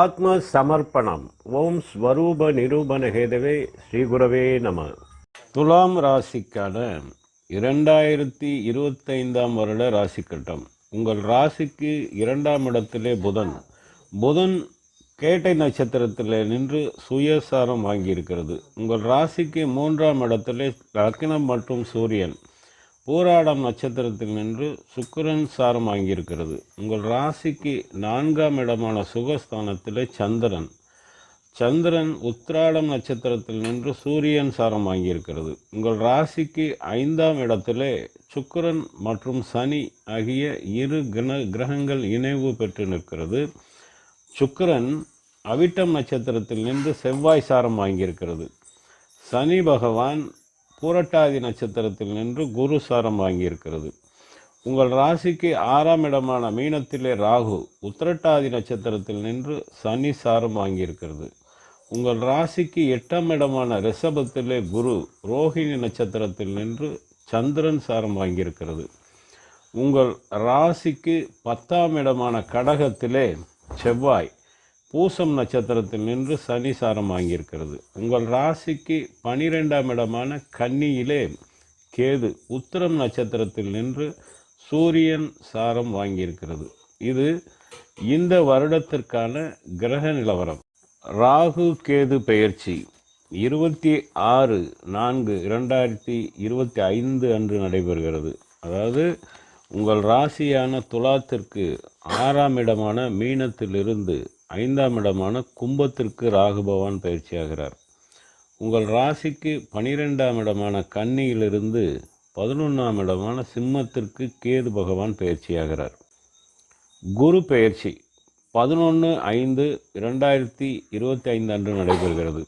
ஆத்ம சமர்ப்பணம் ஓம் ஸ்வரூப நிரூபண ஹேதவே ஸ்ரீகுரவே நம. துலாம் ராசிக்கான இரண்டாயிரத்தி இருபத்தைந்தாம் வருட ராசி கட்டம் உங்கள் ராசிக்கு இரண்டாம் இடத்திலே புதன். புதன் கேட்டை நட்சத்திரத்தில் நின்று சுயசாரம் வாங்கியிருக்கிறது. உங்கள் ராசிக்கு மூன்றாம் இடத்திலே லக்னம் மற்றும் சூரியன். பூராடம் நட்சத்திரத்தில் நின்று சுக்கிரன் சாரம் வாங்கியிருக்கிறது. உங்கள் ராசிக்கு நான்காம் இடமான சுகஸ்தானத்தில் சந்திரன். சந்திரன் உத்திராடம் நட்சத்திரத்தில் நின்று சூரியன் சாரம் வாங்கியிருக்கிறது. உங்கள் ராசிக்கு ஐந்தாம் இடத்திலே சுக்கிரன் மற்றும் சனி ஆகிய இரு கிர கிரகங்கள் இணைவு பெற்று நிற்கிறது. சுக்கிரன் அவிட்டம் நட்சத்திரத்தில் நின்று செவ்வாய் சாரம் வாங்கியிருக்கிறது. சனி பகவான் பூரட்டாதி நட்சத்திரத்தில் நின்று குரு சாரம் வாங்கியிருக்கிறது. உங்கள் ராசிக்கு ஆறாம் இடமான மீனத்திலே ராகு உத்திரட்டாதி நட்சத்திரத்தில் நின்று சனி சாரம் வாங்கியிருக்கிறது. உங்கள் ராசிக்கு எட்டாம் இடமான ரிஷபத்திலே குரு ரோஹிணி நட்சத்திரத்தில் நின்று சந்திரன் சாரம் வாங்கியிருக்கிறது. உங்கள் ராசிக்கு பத்தாம் இடமான கடகத்திலே செவ்வாய் பூசம் நட்சத்திரத்தில் நின்று சனி சாரம் வாங்கியிருக்கிறது. உங்கள் ராசிக்கு பனிரெண்டாம் இடமான கன்னியிலே கேது உத்திரம் நட்சத்திரத்தில் நின்று சூரியன் சாரம் வாங்கியிருக்கிறது. இது இந்த வருடத்திற்கான கிரக நிலவரம். ராகு கேது பெயர்ச்சி இருபத்தி ஆறு நான்கு இரண்டாயிரத்தி இருபத்தி ஐந்து அன்று நடைபெறுகிறது. அதாவது உங்கள் ராசியான துலாத்திற்கு ஆறாம் இடமான மீனத்திலிருந்து ஐந்தாம் இடமான கும்பத்திற்கு ராகு பகவான் பயிற்சியாகிறார். உங்கள் ராசிக்கு பனிரெண்டாம் இடமான கன்னியிலிருந்து பதினொன்றாம் இடமான சிம்மத்திற்கு கேது பகவான் பயிற்சியாகிறார். குரு பெயர்ச்சி பதினொன்று ஐந்து இரண்டாயிரத்தி இருபத்தி ஐந்து அன்று நடைபெறுகிறது.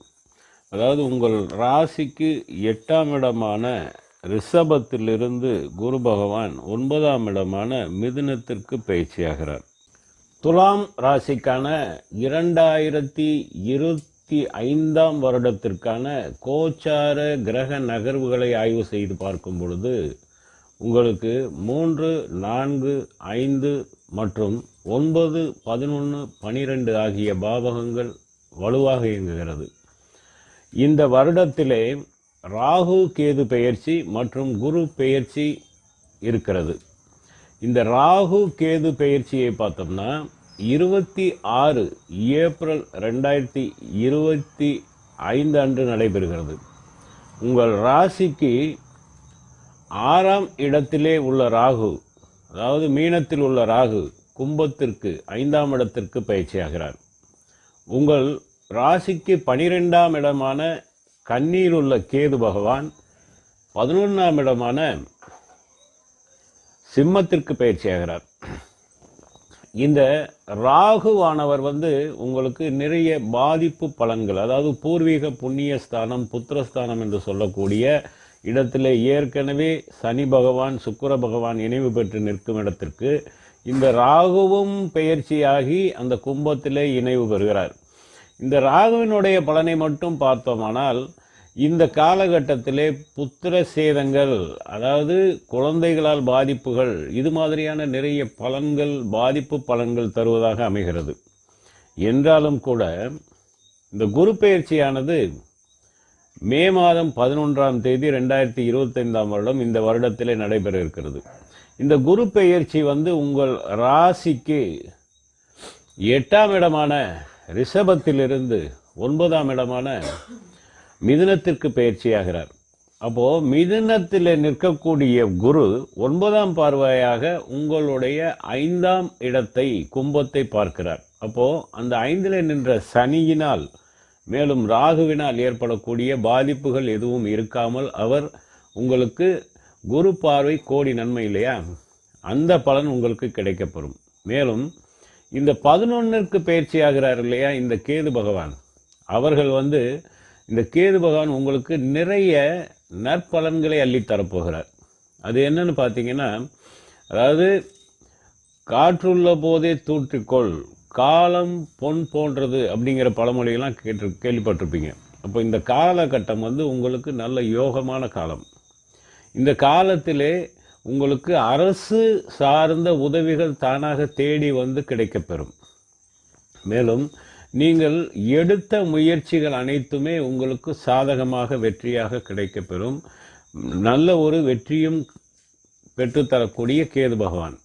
அதாவது உங்கள் ராசிக்கு எட்டாம் இடமான ரிஷபத்திலிருந்து குரு பகவான் ஒன்பதாம் இடமான மிதுனத்திற்கு பயிற்சியாகிறார். துலாம் ராசிக்கான இரண்டாயிரத்தி இருபத்தி ஐந்தாம் வருடத்திற்கான கோச்சார கிரக நகர்வுகளை ஆய்வு செய்து பார்க்கும் பொழுது உங்களுக்கு மூன்று நான்கு ஐந்து மற்றும் ஒன்பது பதினொன்று பனிரெண்டு ஆகிய பாவகங்கள் வலுவாக இயங்குகிறது. இந்த வருடத்திலே ராகு கேது பெயர்ச்சி மற்றும் குரு பெயர்ச்சி இருக்கிறது. இந்த ராகு கேது பயிற்சியை பார்த்தோம்னா இருபத்தி ஆறு ஏப்ரல் ரெண்டாயிரத்தி இருபத்தி ஐந்து அன்று நடைபெறுகிறது. உங்கள் ராசிக்கு ஆறாம் இடத்திலே உள்ள ராகு அதாவது மீனத்தில் உள்ள ராகு கும்பத்திற்கு ஐந்தாம் இடத்திற்கு பயிற்சியாகிறார். உங்கள் ராசிக்கு பனிரெண்டாம் இடமான கண்ணீர் உள்ள கேது பகவான் பதினொன்றாம் இடமான சிம்மத்திற்கு பயிற்சியாகிறார் இந்த ராகுவானவர் வந்து உங்களுக்கு நிறைய பாதிப்பு பலன்கள் அதாவது பூர்வீக புண்ணிய ஸ்தானம் புத்திரஸ்தானம் என்று சொல்லக்கூடிய இடத்துல ஏற்கனவே சனி பகவான் சுக்கிர பகவான் இணைவு பெற்று நிற்கும் இடத்திற்கு இந்த ராகுவும் பெயர்ச்சியாகி அந்த கும்பத்திலே இணைவு பெறுகிறார். இந்த ராகுவினுடைய பலனை மட்டும் பார்த்தோமானால் இந்த காலகட்டத்திலே புத்திர சேதங்கள் அதாவது குழந்தைகளால் பாதிப்புகள் இது மாதிரியான நிறைய பலன்கள் பாதிப்பு பலன்கள் தருவதாக அமைகிறது. என்றாலும் கூட இந்த குரு பெயர்ச்சியானது மே மாதம் பதினொன்றாம் தேதி ரெண்டாயிரத்தி இருபத்தைந்தாம் வருடம் இந்த வருடத்திலே நடைபெற இருக்கிறது. இந்த குரு பெயர்ச்சி வந்து உங்கள் ராசிக்கு எட்டாம் இடமான ரிஷபத்திலிருந்து ஒன்பதாம் இடமான மிதுனத்திற்கு பயிற்சியாகிறார். அப்போ மிதுனத்தில் நிற்கக்கூடிய குரு ஒன்பதாம் பார்வையாக உங்களுடைய ஐந்தாம் இடத்தை கும்பத்தை பார்க்கிறார். அப்போ அந்த ஐந்தில் நின்ற சனியினால் மேலும் ராகுவினால் ஏற்படக்கூடிய பாதிப்புகள் எதுவும் இருக்காமல் அவர் உங்களுக்கு குரு பார்வை கோடி நன்மை இல்லையா? அந்த பலன் உங்களுக்கு கிடைக்கப்பெறும். மேலும் இந்த பதினொன்னிற்கு பயிற்சியாகிறார் இல்லையா? இந்த கேது பகவான். அவர்கள் வந்து இந்த கேது பகவான் உங்களுக்கு நிறைய நற்பலன்களை அள்ளித்தரப்போகிறார் அது என்னன்னு பார்த்தீங்கன்னா அதாவது காற்றுள்ள போதே தூற்றிக்கொள் காலம் பொன் போன்றது அப்படிங்கிற பழமொழியெல்லாம் கேட்டு கேள்விப்பட்டிருப்பீங்க. அப்போ இந்த காலகட்டம் வந்து உங்களுக்கு நல்ல யோகமான காலம். இந்த காலத்திலே உங்களுக்கு அரசு சார்ந்த உதவிகள் தானாக தேடி வந்து கிடைக்கப்பெறும். மேலும் நீங்கள் எடுத்த முயற்சிகள் அனைத்துமே உங்களுக்கு சாதகமாக வெற்றியாக கிடைக்கப்பெறும். நல்ல ஒரு வெற்றியும் பெற்றுத்தரக்கூடிய கேது பகவான்.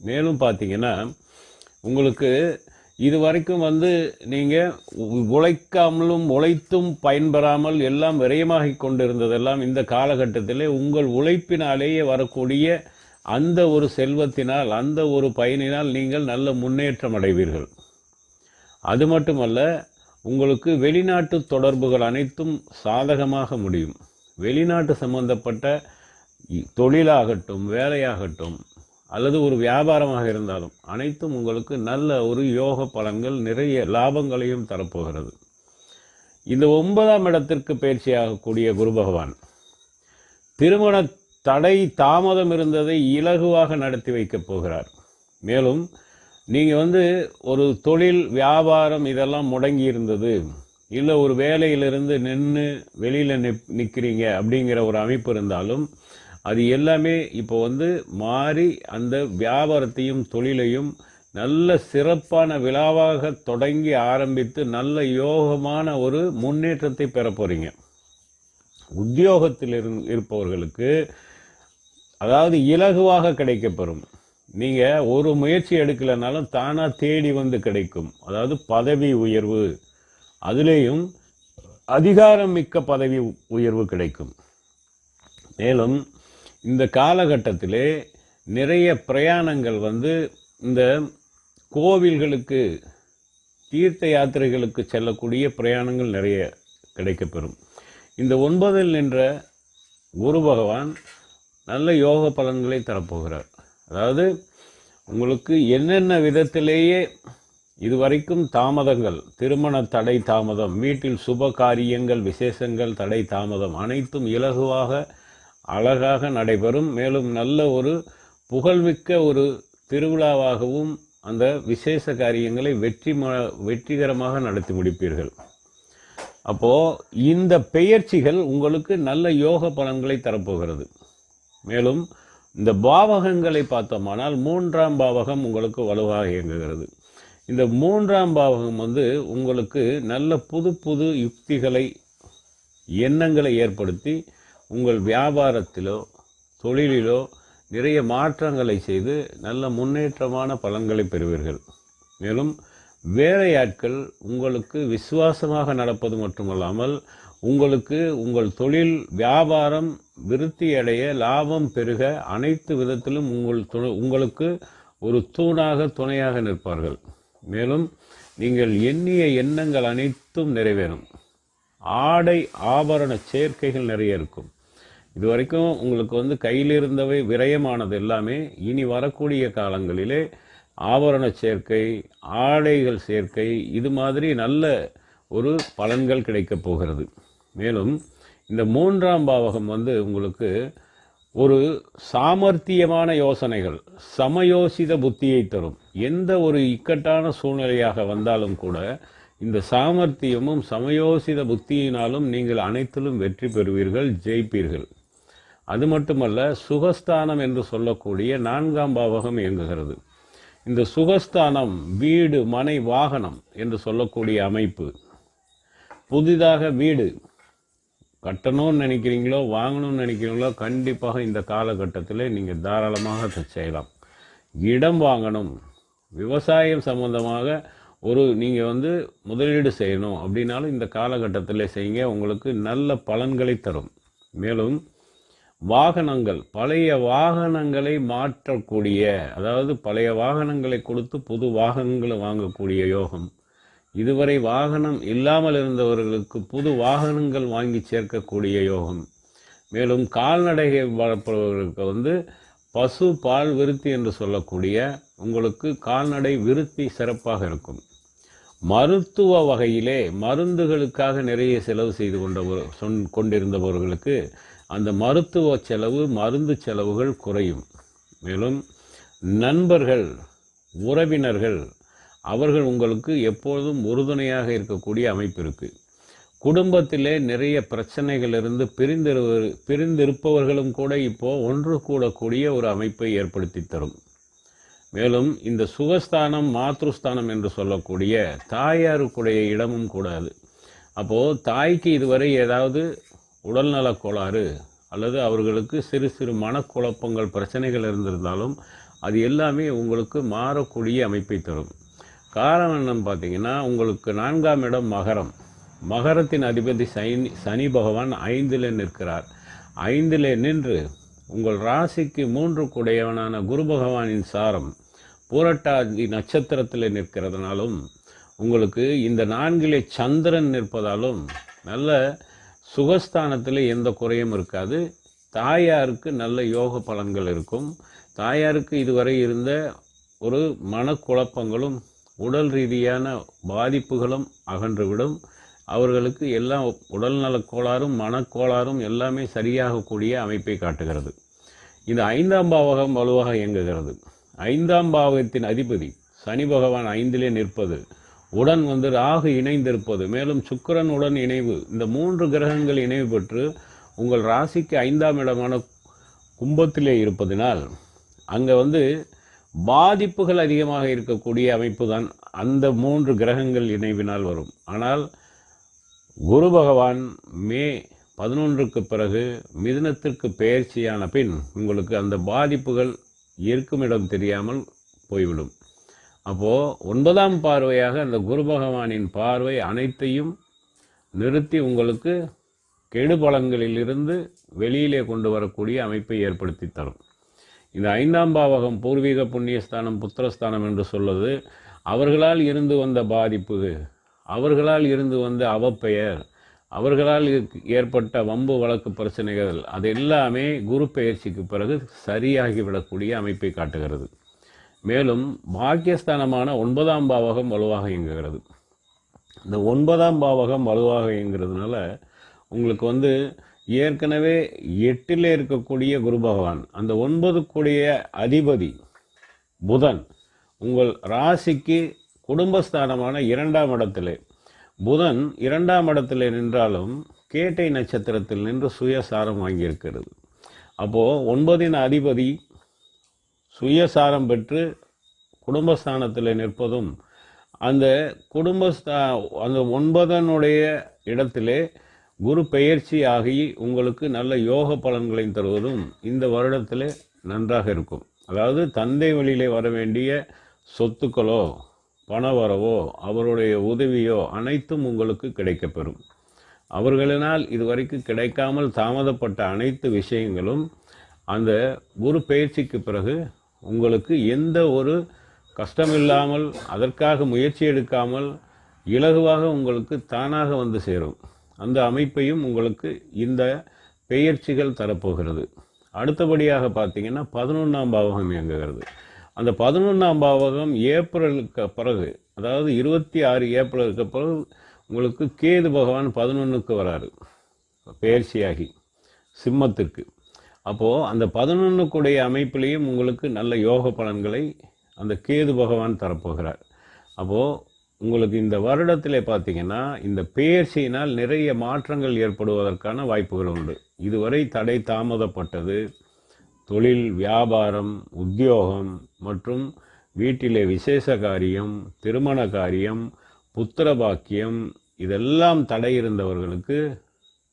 மேலும் பார்த்தீங்கன்னா உங்களுக்கு இது வரைக்கும் வந்து நீங்கள் உழைக்காமலும் உழைத்தும் பயன்பெறாமல் எல்லாம் விரயமாகி கொண்டிருந்ததெல்லாம் இந்த காலகட்டத்திலே உங்கள் உழைப்பினாலேயே வரக்கூடிய அந்த ஒரு செல்வத்தினால் அந்த ஒரு பயனினால் நீங்கள் நல்ல முன்னேற்றம் அடைவீர்கள். அது மட்டுமல்ல உங்களுக்கு வெளிநாட்டு தொடர்புகள் அனைத்தும் சாதகமாக முடியும். வெளிநாட்டு சம்பந்தப்பட்ட தொழிலாகட்டும் வேலையாகட்டும் அல்லது ஒரு வியாபாரமாக இருந்தாலும் அனைத்தும் உங்களுக்கு நல்ல ஒரு யோக பலன்கள் நிறைய லாபங்களையும் தரப்போகிறது. இந்த ஒன்பதாம் இடத்திற்கு பயிற்சியாகக்கூடிய குரு பகவான் திருமண தடை தாமதம் இருந்ததை இலகுவாக நடத்தி வைக்கப் போகிறார். மேலும் நீங்கள் வந்து ஒரு தொழில் வியாபாரம் இதெல்லாம் முடங்கி இருந்தது. இல்லை ஒரு வேலையிலிருந்து நின்று வெளியில் நிப் நிற்கிறீங்க அப்படிங்கிற ஒரு அமைப்பு இருந்தாலும் அது எல்லாமே இப்போ வந்து மாறி அந்த வியாபாரத்தையும் தொழிலையும் நல்ல சிறப்பான விழாவாக தொடங்கி ஆரம்பித்து நல்ல யோகமான ஒரு முன்னேற்றத்தை பெற போகிறீங்க உத்தியோகத்தில் இருந் இருப்பவர்களுக்கு அதாவது இலகுவாக கிடைக்கப்பெறும். நீங்கள் ஒரு முயற்சி எடுக்கலைனாலும் தானாக தேடி வந்து கிடைக்கும். அதாவது பதவி உயர்வு. அதுலேயும் அதிகாரம் மிக்க பதவி உயர்வு கிடைக்கும். மேலும் இந்த காலகட்டத்திலே நிறைய பிரயாணங்கள் வந்து இந்த கோவில்களுக்கு தீர்த்த யாத்திரைகளுக்கு செல்லக்கூடிய பிரயாணங்கள் நிறைய கிடைக்கப்பெறும். இந்த ஒன்பதில் நின்ற குரு பகவான் நல்ல யோக பலன்களை தரப்போகிறார். அதாவது உங்களுக்கு என்னென்ன விதத்திலேயே இதுவரைக்கும் தாமதங்கள் திருமண தடை தாமதம் வீட்டில் சுப காரியங்கள் விசேஷங்கள் தடை தாமதம் அனைத்தும் இலகுவாக அழகாக நடைபெறும். மேலும் நல்ல ஒரு புகழ்மிக்க ஒரு திருவிழாவாகவும் அந்த விசேஷ காரியங்களை வெற்றி வெற்றிகரமாக நடத்தி முடிப்பீர்கள். அப்போது இந்த பெயர்ச்சிகள் உங்களுக்கு நல்ல யோக பலன்களை தரப்போகிறது. மேலும் இந்த பாவகங்களை பார்த்தோமானால் மூன்றாம் பாவகம் உங்களுக்கு வலுவாக இயங்குகிறது. இந்த மூன்றாம் பாவகம் வந்து உங்களுக்கு நல்ல புது புது யுக்திகளை எண்ணங்களை ஏற்படுத்தி உங்கள் வியாபாரத்திலோ தொழிலிலோ நிறைய மாற்றங்களை செய்து நல்ல முன்னேற்றமான பலன்களை பெறுவீர்கள். மேலும் வேலையாட்கள் உங்களுக்கு விசுவாசமாக நடப்பது மட்டுமல்லாமல் உங்களுக்கு உங்கள் தொழில் வியாபாரம் விருத்தி அடைய லாபம் பெருக அனைத்து விதத்திலும் உங்கள் துணை உங்களுக்கு ஒரு தூணாக துணையாக நிற்பார்கள். மேலும் நீங்கள் எண்ணிய எண்ணங்கள் அனைத்தும் நிறைவேறும். ஆடை ஆபரண சேர்க்கைகள் நிறைய இருக்கும். இது வரைக்கும் உங்களுக்கு வந்து கையில் இருந்தவை விரயமானது எல்லாமே இனி வரக்கூடிய காலங்களிலே ஆபரண சேர்க்கை ஆடைகள் சேர்க்கை இது மாதிரி நல்ல ஒரு பலன்கள் கிடைக்கப் போகிறது. மேலும் இந்த மூன்றாம் பாவகம் வந்து உங்களுக்கு ஒரு சாமர்த்தியமான யோசனைகள் சமயோசித புத்தியை தரும். எந்த ஒரு இக்கட்டான சூழ்நிலையாக வந்தாலும் கூட இந்த சாமர்த்தியமும் சமயோசித புத்தியினாலும் நீங்கள் அனைத்திலும் வெற்றி பெறுவீர்கள் ஜெயிப்பீர்கள். அது மட்டுமல்ல சுகஸ்தானம் என்று சொல்லக்கூடிய நான்காம் பாவகம் இயங்குகிறது. இந்த சுகஸ்தானம் வீடு மனை வாகனம் என்று சொல்லக்கூடிய அமைப்பு புதிதாக வீடு கட்டணும்னு நினைக்கிறீங்களோ வாங்கணும்னு நினைக்கிறீங்களோ கண்டிப்பாக இந்த காலகட்டத்தில் நீங்கள் தாராளமாக செய்யலாம். இடம் வாங்கணும். விவசாயம் சம்மந்தமாக ஒரு நீங்கள் வந்து முதலீடு செய்யணும் அப்படின்னாலும் இந்த காலகட்டத்தில் செய்யுங்க. உங்களுக்கு நல்ல பலன்களை தரும். மேலும் வாகனங்கள் பழைய வாகனங்களை மாற்றக்கூடிய அதாவது பழைய வாகனங்களை கொடுத்து புது வாகனங்களை வாங்கக்கூடிய யோகம் இதுவரை வாகனம் இல்லாமல் இருந்தவர்களுக்கு புது வாகனங்கள் வாங்கி சேர்க்கக்கூடிய யோகம். மேலும் கால்நடையை வளர்ப்பவர்களுக்கு வந்து பசு பால் விருத்தி என்று சொல்லக்கூடிய உங்களுக்கு கால்நடை விருத்தி சிறப்பாக இருக்கும். மருத்துவ வகையிலே மருந்துகளுக்காக நிறைய செலவு செய்து கொண்டவர் சொன் கொண்டிருந்தவர்களுக்கு அந்த மருத்துவ செலவு மருந்து செலவுகள் குறையும். மேலும் நண்பர்கள் உறவினர்கள் அவர்கள் உங்களுக்கு எப்பொழுதும் உறுதுணையாக இருக்கக்கூடிய அமைப்பு இருக்குது குடும்பத்திலே நிறைய பிரச்சனைகள் இருந்து பிரிந்திரு பிரிந்திருப்பவர்களும் கூட இப்போது ஒன்று கூடக்கூடிய ஒரு அமைப்பை ஏற்படுத்தி தரும். மேலும் இந்த சுகஸ்தானம் மாத்ருஸ்தானம் என்று சொல்லக்கூடிய தாயாருக்குடைய இடமும் கூடாது. அப்போது தாய்க்கு இதுவரை ஏதாவது உடல்நலக் கோளாறு அல்லது அவர்களுக்கு சிறு சிறு மனக்குழப்பங்கள் பிரச்சனைகள் இருந்திருந்தாலும் அது எல்லாமே உங்களுக்கு மாறக்கூடிய அமைப்பை தரும். காரணம் என்னன்னு பார்த்தீங்கன்னா உங்களுக்கு நான்காம் இடம் மகரம். மகரத்தின் அதிபதி சனி சனி பகவான் ஐந்தில் நிற்கிறார். ஐந்தில் நின்று உங்கள் ராசிக்கு மூன்று குடையவனான குரு பகவானின் சாரம் பூரட்டாதி நட்சத்திரத்தில் நிற்கிறதுனாலும் உங்களுக்கு இந்த நான்கிலே சந்திரன் நிற்பதாலும் நல்ல சுகஸ்தானத்தில் எந்த குறையும் இருக்காது. தாயாருக்கு நல்ல யோக பலன்கள் இருக்கும். தாயாருக்கு இதுவரை இருந்த ஒரு மனக்குழப்பங்களும் உடல் ரீதியான பாதிப்புகளும் அகன்றுவிடும். அவர்களுக்கு எல்லாம் உடல்நலக் கோளாறும் மனக்கோளாறும் எல்லாமே சரியாகக்கூடிய அமைப்பை காட்டுகிறது. இந்த ஐந்தாம் பாவகம் வலுவாக இயங்குகிறது. ஐந்தாம் பாவகத்தின் அதிபதி சனி பகவான் ஐந்திலே நிற்பது உடன் வந்து ராகு இணைந்திருப்பது மேலும் சுக்கிரன் உடன் இணைவு இந்த மூன்று கிரகங்கள் இணைவு பெற்று உங்கள் ராசிக்கு ஐந்தாம் இடமான கும்பத்திலே இருப்பதினால் அங்கே வந்து பாதிப்புகள் அதிகமாக இருக்கக்கூடிய அமைப்பு தான் அந்த மூன்று கிரகங்கள் இணைவினால் வரும். ஆனால் குரு பகவான் மே பதினொன்றுக்கு பிறகு மிதுனத்திற்கு பெயர்ச்சியான பின் உங்களுக்கு அந்த பாதிப்புகள் இருக்கும் இடம் தெரியாமல் போய்விடும். அப்போது ஒன்பதாம் பார்வையாக அந்த குரு பகவானின் பார்வை அனைத்தையும் நிறுத்தி உங்களுக்கு கெடுபலங்களிலிருந்து வெளியிலே கொண்டு வரக்கூடிய அமைப்பை ஏற்படுத்தி தரும். இந்த ஐந்தாம் பாவகம் பூர்வீக புண்ணியஸ்தானம் புத்திரஸ்தானம் என்று சொல்வது அவர்களால் இருந்து வந்த பாதிப்பு அவர்களால் இருந்து வந்த அவப்பெயர் அவர்களால் ஏற்பட்ட வம்பு வழக்கு பிரச்சனைகள் அது எல்லாமே குரு பெயர்ச்சிக்கு பிறகு சரியாகிவிடக்கூடிய அமைப்பை காட்டுகிறது. மேலும் பாக்கியஸ்தானமான ஒன்பதாம் பாவகம் வலுவாக இயங்குகிறது. இந்த ஒன்பதாம் பாவகம் வலுவாக இயங்குறதுனால உங்களுக்கு வந்து ஏற்கனவே எட்டில் இருக்கக்கூடிய குரு பகவான் அந்த ஒன்பது கூடிய அதிபதி புதன் உங்கள் ராசிக்கு குடும்பஸ்தானமான இரண்டாம் இடத்திலே. புதன் இரண்டாம் இடத்திலே நின்றாலும் கேட்டை நட்சத்திரத்தில் நின்று சுயசாரம் வாங்கியிருக்கிறது. அப்போது ஒன்பதின் அதிபதி சுயசாரம் பெற்று குடும்பஸ்தானத்தில் நிற்பதும் அந்த குடும்பஸ்தா அந்த ஒன்பதனுடைய இடத்திலே குரு பெயர்ச்சி ஆகி உங்களுக்கு நல்ல யோக பலன்களை தருவதும் இந்த வருடத்தில் நன்றாக இருக்கும். அதாவது தந்தை வழியிலே வர வேண்டிய சொத்துக்களோ பண வரவோ அவருடைய உதவியோ அனைத்தும் உங்களுக்கு கிடைக்கப்பெறும். அவர்களினால் இதுவரைக்கும் கிடைக்காமல் தாமதப்பட்ட அனைத்து விஷயங்களும் அந்த குரு பயிற்சிக்கு பிறகு உங்களுக்கு எந்த ஒரு கஷ்டமில்லாமல் அதற்காக முயற்சி எடுக்காமல் இலகுவாக உங்களுக்கு தானாக வந்து சேரும். அந்த அமைப்பையும் உங்களுக்கு இந்த பெயர்ச்சிகள் தரப்போகிறது. அடுத்தபடியாக பார்த்தீங்கன்னா பதினொன்றாம் பாவகம் இயங்குகிறது. அந்த பதினொன்றாம் பாவகம் ஏப்ரலுக்கு பிறகு அதாவது இருபத்தி ஆறு ஏப்ரலுக்கு பிறகு உங்களுக்கு கேது பகவான் பதினொன்றுக்கு வராரு. பெயர்ச்சியாகி சிம்மத்திற்கு. அப்போது அந்த பதினொன்றுக்குடைய அமைப்பிலையும் உங்களுக்கு நல்ல யோக பலன்களை அந்த கேது பகவான் தரப்போகிறார். அப்போது உங்களுக்கு இந்த வருடத்தில் பார்த்தீங்கன்னா இந்த பெயர்ச்சியினால் நிறைய மாற்றங்கள் ஏற்படுவதற்கான வாய்ப்புகள் உண்டு. இதுவரை தடை தாமதப்பட்டது. தொழில் வியாபாரம் உத்தியோகம் மற்றும் வீட்டிலே விசேஷ காரியம் திருமண காரியம் புத்திர பாக்கியம் இதெல்லாம் தடை இருந்தவர்களுக்கு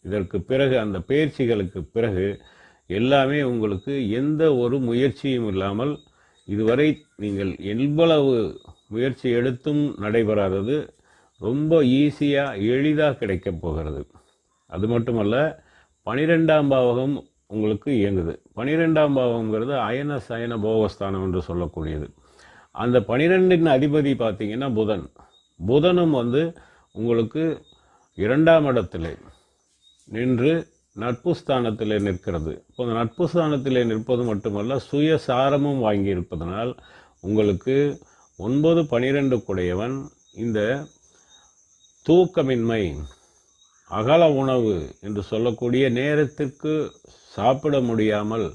இதற்கு பிறகு அந்த பயிற்சிகளுக்கு பிறகு எல்லாமே உங்களுக்கு எந்த ஒரு முயற்சியும் இல்லாமல் இதுவரை நீங்கள் எவ்வளவு முயற்சி எடுத்தும் நடைபெறாதது. ரொம்ப ஈஸியாக எளிதாக கிடைக்கப் போகிறது. அது மட்டுமல்ல பனிரெண்டாம் பாவகம் உங்களுக்கு இயங்குது. பனிரெண்டாம் பாவகங்கிறது அயன சயன போகஸ்தானம் என்று சொல்லக்கூடியது. அந்த பனிரெண்டின் அதிபதி பார்த்தீங்கன்னா புதன். புதனும் வந்து உங்களுக்கு இரண்டாம் இடத்திலே நின்று நட்பு ஸ்தானத்திலே நிற்கிறது. இப்போ அந்த நட்பு ஸ்தானத்திலே நிற்பது மட்டுமல்ல சுயசாரமும் வாங்கி இருப்பதனால் உங்களுக்கு ஒன்பது பனிரெண்டு குடையவன் இந்த தூக்கமின்மை அகல உணவு என்று சொல்லக்கூடிய நேரத்திற்கு சாப்பிட முடியாமல்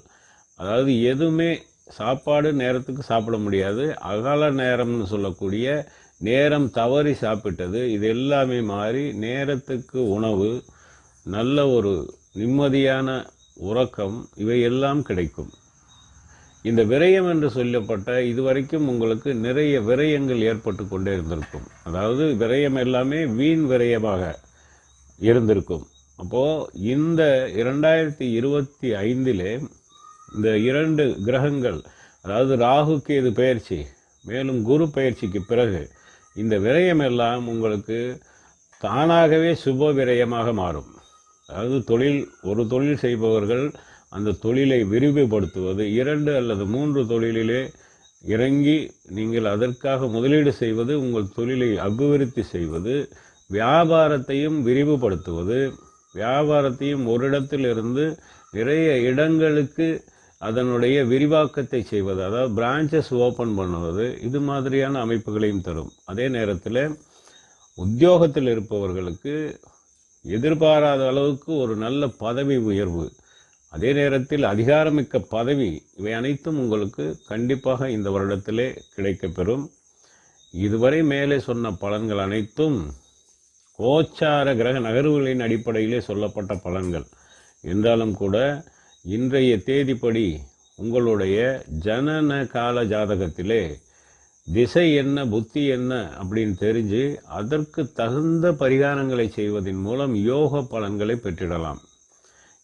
அதாவது எதுவுமே சாப்பாடு நேரத்துக்கு சாப்பிட முடியாது அகல நேரம்னு சொல்லக்கூடிய நேரம் தவறி சாப்பிட்டது இது எல்லாமே மாறி நேரத்துக்கு உணவு நல்ல ஒரு நிம்மதியான உறக்கம் இவை எல்லாம் கிடைக்கும். இந்த விரயம் என்று சொல்லப்பட்ட இதுவரைக்கும் உங்களுக்கு நிறைய விரயங்கள் ஏற்பட்டு கொண்டே இருந்திருக்கும். அதாவது விரயம் எல்லாமே வீண் விரயமாக இருந்திருக்கும். அப்போது இந்த இரண்டாயிரத்தி இருபத்தி ஐந்திலே இந்த இரண்டு கிரகங்கள் அதாவது ராகு கேது பயிற்சி மேலும் குரு பயிற்சிக்கு பிறகு இந்த விரயம் எல்லாம் உங்களுக்கு தானாகவே சுப விரயமாக மாறும். அதாவது தொழில் ஒரு தொழில் செய்பவர்கள் அந்த தொழிலை விரிவுபடுத்துவது இரண்டு அல்லது மூன்று தொழிலிலே இறங்கி நீங்கள் அதற்காக முதலீடு செய்வது உங்கள் தொழிலை அபிவிருத்தி செய்வது வியாபாரத்தையும் விரிவுபடுத்துவது வியாபாரத்தையும் ஒரு இடத்திலிருந்து நிறைய இடங்களுக்கு அதனுடைய விரிவாக்கத்தை செய்வது அதாவது பிரான்ச்சஸ் ஓப்பன் பண்ணுவது இது மாதிரியான அமைப்புகளையும் தரும். அதே நேரத்தில் உத்தியோகத்தில் இருப்பவர்களுக்கு எதிர்பாராத அளவுக்கு ஒரு நல்ல பதவி உயர்வு அதே நேரத்தில் அதிகாரமிக்க பதவி இவை அனைத்தும் உங்களுக்கு கண்டிப்பாக இந்த வருடத்திலே கிடைக்கப்பெறும். இதுவரை மேலே சொன்ன பலன்கள் அனைத்தும் கோச்சார கிரக நகர்வுகளின் அடிப்படையிலே சொல்லப்பட்ட பலன்கள். என்றாலும் கூட இன்றைய தேதிப்படி உங்களுடைய ஜனன கால ஜாதகத்திலே திசை என்ன புத்தி என்ன அப்படின்னு தெரிஞ்சு அதற்கு தகுந்த பரிகாரங்களை செய்வதன் மூலம் யோக பலன்களை பெற்றிடலாம்.